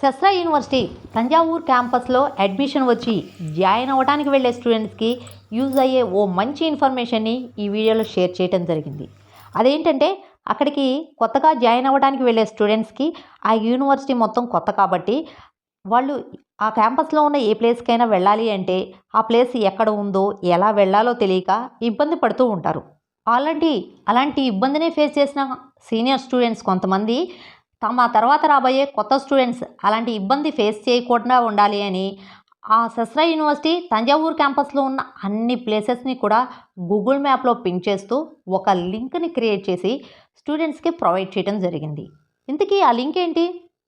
శస్త్ర యూనివర్సిటీ తంజావూర్ క్యాంపస్లో అడ్మిషన్ వచ్చి జాయిన్ అవ్వడానికి వెళ్ళే స్టూడెంట్స్కి యూజ్ అయ్యే ఓ మంచి ఇన్ఫర్మేషన్ని ఈ వీడియోలో షేర్ చేయడం జరిగింది. అదేంటంటే అక్కడికి కొత్తగా జాయిన్ అవ్వడానికి వెళ్ళే స్టూడెంట్స్కి ఆ యూనివర్సిటీ మొత్తం కొత్త కాబట్టి వాళ్ళు ఆ క్యాంపస్లో ఉన్న ఏ ప్లేస్కైనా వెళ్ళాలి అంటే ఆ ప్లేస్ ఎక్కడ ఉందో ఎలా వెళ్ళాలో తెలియక ఇబ్బంది పడుతూ ఉంటారు. అలాంటి అలాంటి ఇబ్బందినే ఫేస్ చేసిన సీనియర్ స్టూడెంట్స్ కొంతమంది తమ తర్వాత రాబోయే కొత్త స్టూడెంట్స్ అలాంటి ఇబ్బంది ఫేస్ చేయకుండా ఉండాలి అని ఆ శస్త్ర యూనివర్సిటీ తంజావూర్ క్యాంపస్లో ఉన్న అన్ని ప్లేసెస్ని కూడా గూగుల్ మ్యాప్లో పిన్ చేస్తూ ఒక లింక్ని క్రియేట్ చేసి స్టూడెంట్స్కి ప్రొవైడ్ చేయడం జరిగింది. ఇంతకీ ఆ లింక్ ఏంటి?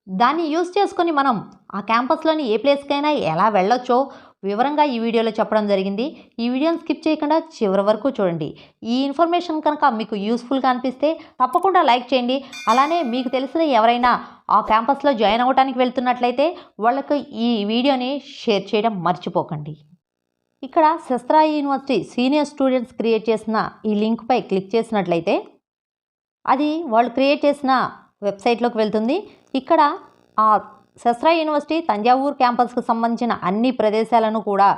దాన్ని యూస్ చేసుకొని మనం ఆ క్యాంపస్లోని ఏ ప్లేస్కైనా ఎలా వెళ్ళొచ్చో వివరంగా ఈ వీడియోలో చెప్పడం జరిగింది. ఈ వీడియోని స్కిప్ చేయకుండా చివరి వరకు చూడండి. ఈ ఇన్ఫర్మేషన్ కనుక మీకు యూస్ఫుల్గా అనిపిస్తే తప్పకుండా లైక్ చేయండి. అలానే మీకు తెలిసిన ఎవరైనా ఆ క్యాంపస్లో జాయిన్ అవ్వడానికి వెళ్తున్నట్లయితే వాళ్ళకు ఈ వీడియోని షేర్ చేయడం మర్చిపోకండి. ఇక్కడ Sastra university senior students create చేసిన ఈ లింక్పై క్లిక్ చేసినట్లయితే అది వాళ్ళు క్రియేట్ చేసిన వెబ్సైట్లోకి వెళ్తుంది. ఇక్కడ ఆ శస్త్ర యూనివర్సిటీ తంజావూర్ క్యాంపస్కు సంబంధించిన అన్ని ప్రదేశాలను కూడా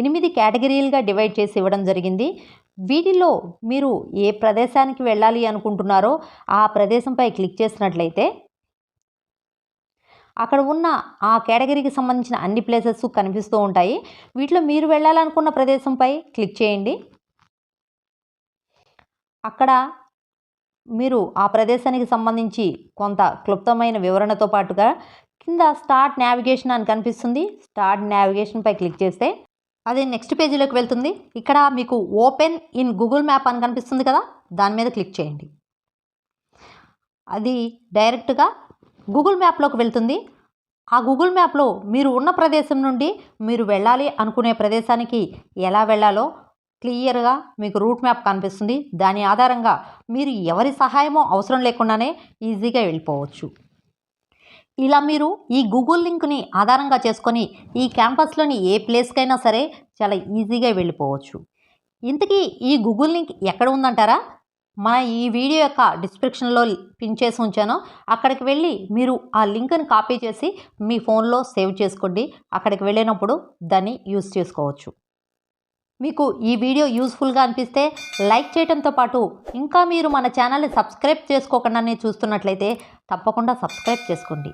ఎనిమిది కేటగిరీలుగా డివైడ్ చేసి ఇవ్వడం జరిగింది. వీటిలో మీరు ఏ ప్రదేశానికి వెళ్ళాలి అనుకుంటున్నారో ఆ ప్రదేశంపై క్లిక్ చేసినట్లయితే అక్కడ ఉన్న ఆ కేటగిరీకి సంబంధించిన అన్ని ప్లేసెస్ కనిపిస్తూ ఉంటాయి. వీటిలో మీరు వెళ్ళాలనుకున్న ప్రదేశంపై క్లిక్ చేయండి. అక్కడ మీరు ఆ ప్రదేశానికి సంబంధించి కొంత క్లుప్తమైన వివరణతో పాటుగా కింద స్టార్ట్ నావిగేషన్ అని కనిపిస్తుంది. స్టార్ట్ నావిగేషన్పై క్లిక్ చేస్తే అది నెక్స్ట్ పేజీలోకి వెళ్తుంది. ఇక్కడ మీకు ఓపెన్ ఇన్ గూగుల్ మ్యాప్ అని కనిపిస్తుంది కదా దాని మీద క్లిక్ చేయండి. అది డైరెక్ట్గా గూగుల్ మ్యాప్లోకి వెళ్తుంది. ఆ గూగుల్ మ్యాప్లో మీరు ఉన్న ప్రదేశం నుండి మీరు వెళ్ళాలి అనుకునే ప్రదేశానికి ఎలా వెళ్ళాలో క్లియర్గా మీకు రూట్ మ్యాప్ కనిపిస్తుంది. దాని ఆధారంగా మీరు ఎవరి సహాయమో అవసరం లేకుండానే ఈజీగా వెళ్ళిపోవచ్చు. ఇలా మీరు ఈ గూగుల్ లింక్ని ఆధారంగా చేసుకొని ఈ క్యాంపస్లోని ఏ ప్లేస్కైనా సరే చాలా ఈజీగా వెళ్ళిపోవచ్చు. ఇంతకీ ఈ గూగుల్ లింక్ ఎక్కడ ఉందంటారా? మన ఈ వీడియో యొక్క డిస్క్రిప్షన్లో పిన్ చేసి ఉంచాను. అక్కడికి వెళ్ళి మీరు ఆ లింక్ని కాపీ చేసి మీ ఫోన్లో సేవ్ చేసుకోండి. అక్కడికి వెళ్ళినప్పుడు దాన్ని యూస్ చేసుకోవచ్చు. మీకు ఈ వీడియో యూస్ఫుల్గా అనిపిస్తే లైక్ చేయడంతో పాటు ఇంకా మీరు మన ఛానల్ని సబ్స్క్రైబ్ చేసుకోకుండానే చూస్తున్నట్లయితే తప్పకుండా సబ్స్క్రైబ్ చేసుకోండి.